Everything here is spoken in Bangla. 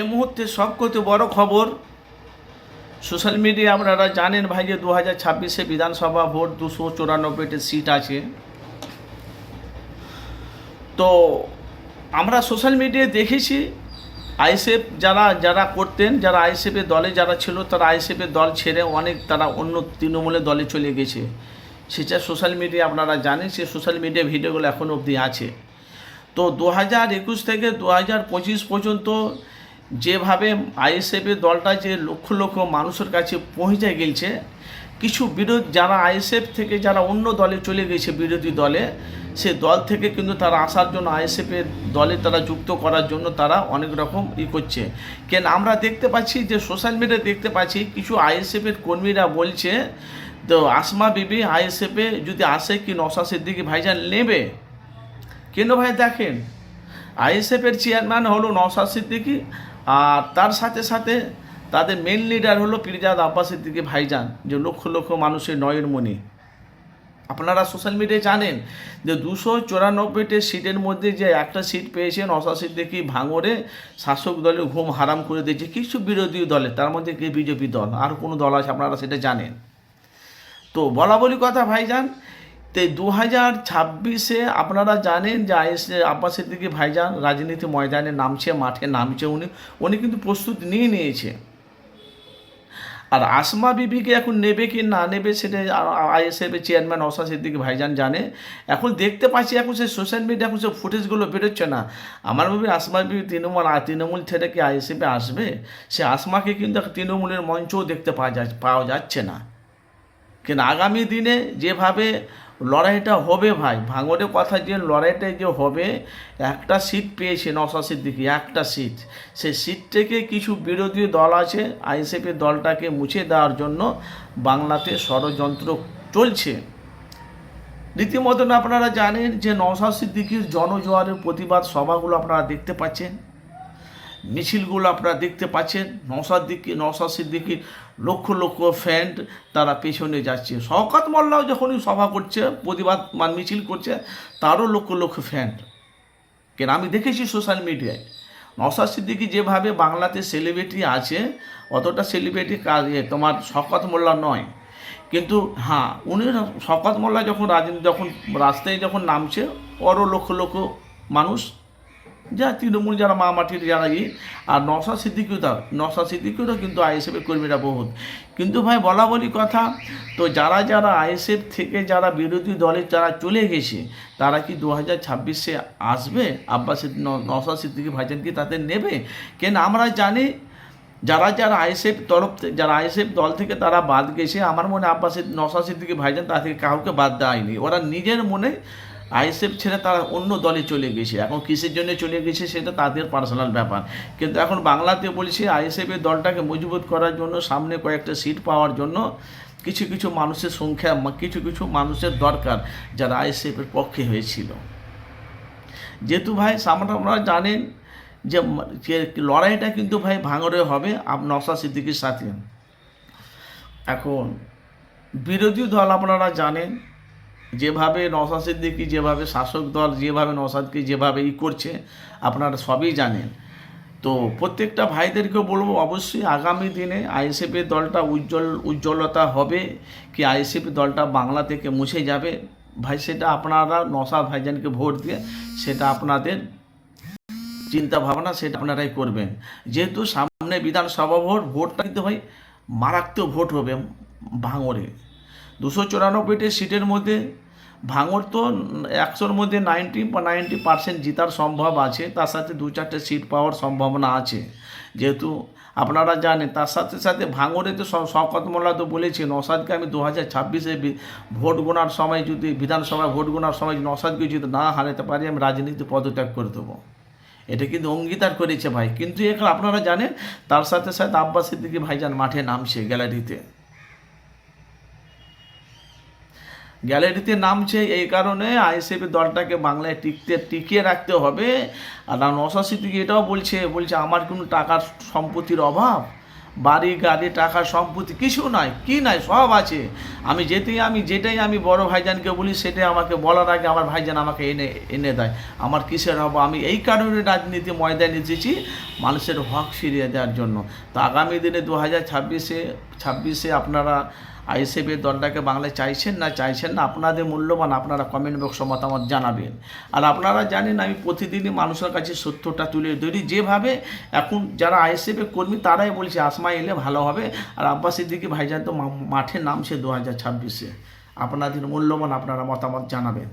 এই মুহূর্তে সবকতে বড় খবর, সোশ্যাল মিডিয়া আপনারা জানেন ভাই যে দু হাজার ছাব্বিশে বিধানসভা ভোট দুশো চুরানব্বইটি সিট আছে। তো আমরা সোশ্যাল মিডিয়ায় দেখেছি, আইএসএফ যারা যারা করতেন, যারা আইএসএফের দলে যারা ছিল, তারা আইএসএফের দল ছেড়ে অনেক তারা অন্য তৃণমূলের দলে চলে গেছে। সেটা সোশ্যাল মিডিয়া আপনারা জানেন, সে সোশ্যাল মিডিয়া ভিডিওগুলো এখন অবধি আছে। তো দু হাজার একুশ থেকে দু হাজার পঁচিশ পর্যন্ত যেভাবে আইএসএফের দলটা যে লক্ষ লক্ষ মানুষের কাছে পৌঁছে গেছে, কিছু বিরোধ যারা আইএসএফ থেকে যারা অন্য দলে চলে গেছে বিরোধী দলে, সে দল থেকে কিন্তু তারা আসার জন্য আইএসএফের দলে তারা যুক্ত করার জন্য তারা অনেক রকম ই করছে। কেন আমরা দেখতে পাচ্ছি যে সোশ্যাল মিডিয়ায় দেখতে পাচ্ছি কিছু আইএসএফের কর্মীরা বলছে, তো আসমা বিবি আইএসএফে যদি আসে কি নশা সিদ্দিকি ভাইজান নেবে? কেন ভাই দেখেন আইএসএফের চেয়ারম্যান হলো নওশাদ সিদ্দিকি আর তার সাথে সাথে তাদের মেন লিডার হলো পিরজাদ আব্বাস সিদ্দিকি ভাইজান, যে লক্ষ লক্ষ মানুষের নয়ের মণি। আপনারা সোশ্যাল মিডিয়ায় জানেন যে দুশো চুরানব্বইটি সিটের মধ্যে যে একটা সিট পেয়েছে নওশাদ দেখি ভাঙরে শাসক দলের ঘুম হারাম করে দিয়েছে। কিছু বিরোধী দলে, তার মধ্যে কি বিজেপি দল? আর কোনো দল আছে আপনারা সেটা জানেন? তো বলা বলি কথা ভাইজান তো দু হাজার ছাব্বিশে আপনারা জানেন যে আইএস আব্বাস সিদ্দিকি ভাইজান রাজনীতি ময়দানে নামছে, মাঠে নামছে উনি। উনি কিন্তু প্রস্তুতি নিয়ে নিয়েছে। আর আসমা বিবিকে এখন নেবে কি না নেবে সেটা আইএসএফের চেয়ারম্যান অসা সিদ্দিকি ভাইজান জানে। এখন দেখতে পাচ্ছি এখন সে সোশ্যাল মিডিয়া, এখন সে ফুটেজগুলো বেরোচ্ছে না। আমার ভাবি আসমা বিবি তৃণমূল তৃণমূল ছেড়ে কি আইএসএফে আসবে? সে আসমাকে কিন্তু তৃণমূলের মঞ্চও দেখতে পাওয়া যা, পাওয়া যাচ্ছে না। কিন্তু আগামী দিনে যেভাবে লড়াইটা হবে ভাই। ভাঙড়ের কথা যে লড়াইটা যে হবে, একটা সিট পেয়েছে নশা সিদ্দিকি একটা সিট সেই সিট থেকে কিছু বিরোধী দল আছে আইএসএফের দলটাকে মুছে দেওয়ার জন্য বাংলাতে ষড়যন্ত্র চলছে। রীতিমতন আপনারা জানেন যে নওশাদ সিদ্দিকির জনজোয়ারের প্রতিবাদ সভাগুলো আপনারা দেখতে পাচ্ছেন। মিছিলগুলো আপনারা দেখতে পাচ্ছেন, নওশাদ দিকে, নওশাদ সিদ্দিকির লক্ষ লক্ষ ফ্যান্ড তারা পেছনে যাচ্ছে। শওকাত মোল্লাও যখনই সভা করছে, প্রতিবাদ মান মিছিল করছে, তারও লক্ষ লক্ষ ফ্যান্ড। কেন? আমি দেখেছি সোশ্যাল মিডিয়ায়। নওশাদ সিদ্দিকি যেভাবে বাংলাতে সেলিব্রিটি আছে, অতটা সেলিব্রিটি কাজ তোমার শওকত মোল্লা নয়। কিন্তু হ্যাঁ উনি শওকত মোল্লা যখন রাজনীতি, যখন রাস্তায় যখন নামছে, ওরও লক্ষ লক্ষ মানুষ যা তৃণমূল যারা মা মাটির যারা ই, আর নশা সিদ্দিকিও তার নশা সিদ্দিকিও কিন্তু আইএসএফের কর্মীরা বহুত। কিন্তু ভাই, বলা বলি কথা, তো যারা যারা আইএসএফ থেকে যারা বিরোধী দলে যারা চলে গেছে, তারা কি দু হাজার ছাব্বিশে আসবে? আব্বাস নশা সিদ্দিকি ভাইজান কি তাদের নেবে? কেন আমরা জানি, যারা যারা আইএসএফ তরফ যারা আইএসএফ দল থেকে তারা বাদ গেছে, আমার মনে আব্বাসের নশা সিদ্দিকি ভাইজান তা থেকে কাউকে বাদ দেয়নি ওরা নিজের মনে আইএসএফ ছেড়ে তারা অন্য দলে চলে গেছে। এখন কিসের জন্য চলে গেছে সেটা তাদের পার্সোনাল ব্যাপার। কিন্তু এখন বাংলাতে বলছে আইএসএফের দলটাকে মজবুত করার জন্য, সামনে কয়েকটা সিট পাওয়ার জন্য কিছু কিছু মানুষের সংখ্যা কিছু কিছু মানুষের দরকার যারা আইএসএফের পক্ষে হয়েছিল। যেহেতু ভাই সামনে আপনারা জানেন যে লড়াইটা কিন্তু ভাই ভাঙরে হবে। আপ নশা সিদ্দিকির সাথে। এখন বিরোধী দল আপনারা জানেন যেভাবে নওশাদ সিদ্দিকি, যেভাবে শাসক দল, যেভাবে নওশাদকে যেভাবে ই করছে, আপনারা সবই জানেন। তো প্রত্যেকটা ভাইদেরকে বলব, অবশ্যই আগামী দিনে আইএসএফের দলটা উজ্জ্বল, উজ্জ্বলতা হবে কি আইএসএফের দলটা বাংলা থেকে মুছে যাবে? ভাই, সেটা আপনারা নওশাদ ভাইজানকে ভোট দিয়ে সেটা আপনাদের চিন্তা ভাবনা সেটা আপনারাই করবেন। যেহেতু সামনে বিধানসভা ভোট, ভোটটা কিন্তু ভাই মারাত্মক ভোট হবে ভাঙরে দুশো চুরানব্বইটি সিটের মধ্যে ভাঙর তো একশোর মধ্যে নাইনটি নাইনটি পার্সেন্ট জেতার সম্ভব আছে, তার সাথে দু চারটে সিট পাওয়ার সম্ভাবনা আছে। যেহেতু আপনারা জানেন, তার সাথে সাথে ভাঙরে তো শ- শওকত মোল্লা তো বলেছে নসাদকে আমি দু হাজার ছাব্বিশে ভোট গোনার সময় যদি, বিধানসভায় ভোট গোনার সময় নসাদকে যদি না হারাতে পারি, আমি রাজনীতি পদত্যাগ করে দেবো। এটা কিন্তু অঙ্গীকার করেছে ভাই। কিন্তু এখন আপনারা জানেন, তার সাথে সাথে আব্বাস সিদ্দিকি ভাইজান মাঠে নামছে গ্যালারিতে। গ্যালারিতে নামছে এই কারণে আইএসএফ দলটাকে বাংলায় টিকতে, টিকিয়ে রাখতে হবে। আর নশা সিদ্দিকি এটাও বলছে বলছে আমার কোনো টাকার সম্পত্তির অভাব। বাড়ি, গাড়ি টাকা সম্পত্তি কিছু নাই, কি নাই, সব আছে। আমি যেতেই, আমি যেটাই আমি বড় ভাইজানকে বলি, সেটাই আমাকে বলার আগে আমার ভাইজান আমাকে এনে এনে দেয়। আমার কিসের হব আমি এই কারণে রাজনীতি ময়দানে এসেছি মানুষের হক ফিরিয়ে দেওয়ার জন্য। তো আগামী দিনে দু হাজার ছাব্বিশে ছাব্বিশে আপনারা আইএসএফের দলটাকে বাংলায় চাইছেন না চাইছেন না, আপনাদের মূল্যবান আপনারা কমেন্ট বক্সে মতামত জানাবেন। আর আপনারা জানেন আমি প্রতিদিনই মানুষের কাছে সত্যটা তুলে ধরি, যেভাবে এখন যারা আইএসএফের কর্মী তারাই বলছে, আসমা এলে ভালো হবে। আর আব্বাস সিদ্দিকি ভাইজান তো মাঠে নামছে দু হাজার ছাব্বিশে। আপনাদের মূল্যবান আপনারা মতামত জানাবেন।